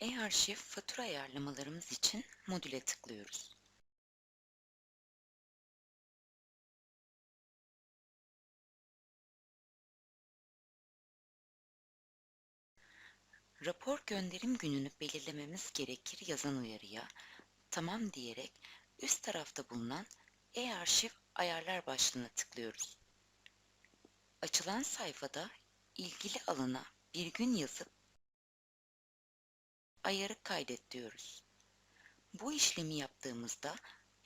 E-arşiv fatura ayarlamalarımız için modüle tıklıyoruz. Rapor gönderim gününü belirlememiz gerekir yazan uyarıya tamam diyerek üst tarafta bulunan e-arşiv ayarlar başlığına tıklıyoruz. Açılan sayfada ilgili alana bir gün yazıp ayarı kaydet diyoruz. Bu işlemi yaptığımızda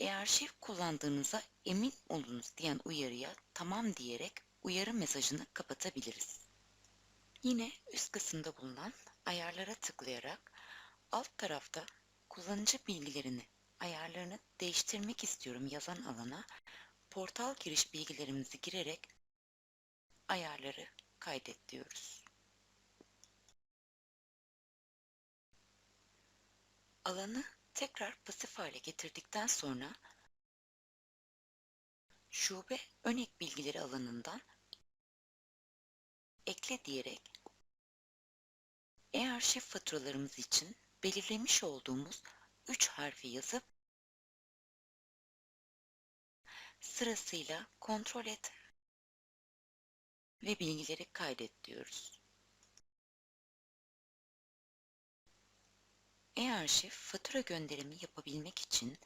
e-arşiv kullandığınıza emin olunuz diyen uyarıya tamam diyerek uyarı mesajını kapatabiliriz. Yine üst kısımda bulunan ayarlara tıklayarak alt tarafta kullanıcı bilgilerini, ayarlarını değiştirmek istiyorum yazan alana portal giriş bilgilerimizi girerek ayarları kaydet diyoruz. Alanı tekrar pasif hale getirdikten sonra şube ön ek bilgileri alanından ekle diyerek e-arşiv faturalarımız için belirlemiş olduğumuz 3 harfi yazıp sırasıyla kontrol et ve bilgileri kaydet diyoruz. E-arşiv fatura gönderimi yapabilmek için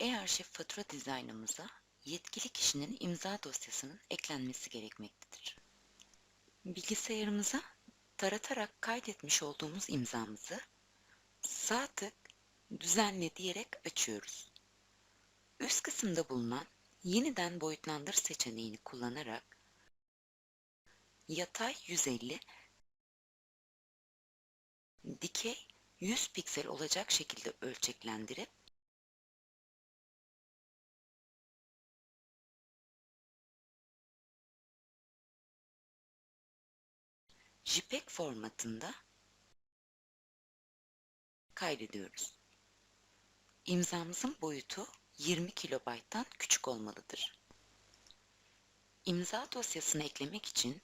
e-arşiv fatura dizaynımıza yetkili kişinin imza dosyasının eklenmesi gerekmektedir. Bilgisayarımıza taratarak kaydetmiş olduğumuz imzamızı sağ tık düzenle diyerek açıyoruz. Üst kısımda bulunan yeniden boyutlandır seçeneğini kullanarak yatay 150 dikey 100 piksel olacak şekilde ölçeklendirip JPEG formatında kaydediyoruz. İmzamızın boyutu 20 kilobayttan küçük olmalıdır. İmza dosyasını eklemek için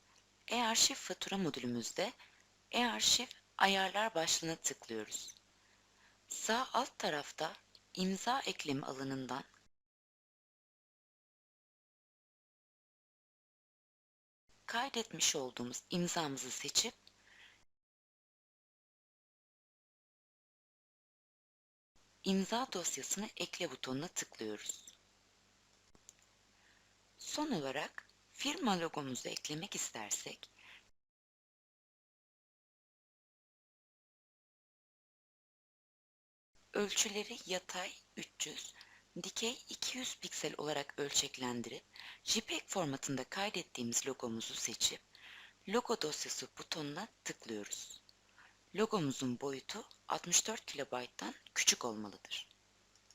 e-arşiv fatura modülümüzde e-arşiv ayarlar başlığına tıklıyoruz. Sağ alt tarafta imza eklemi alanından kaydetmiş olduğumuz imzamızı seçip imza dosyasını ekle butonuna tıklıyoruz. Son olarak firma logomuzu eklemek istersek ölçüleri yatay 300, dikey 200 piksel olarak ölçeklendirip JPEG formatında kaydettiğimiz logomuzu seçip logo dosyası butonuna tıklıyoruz. Logomuzun boyutu 64 kilobayttan küçük olmalıdır.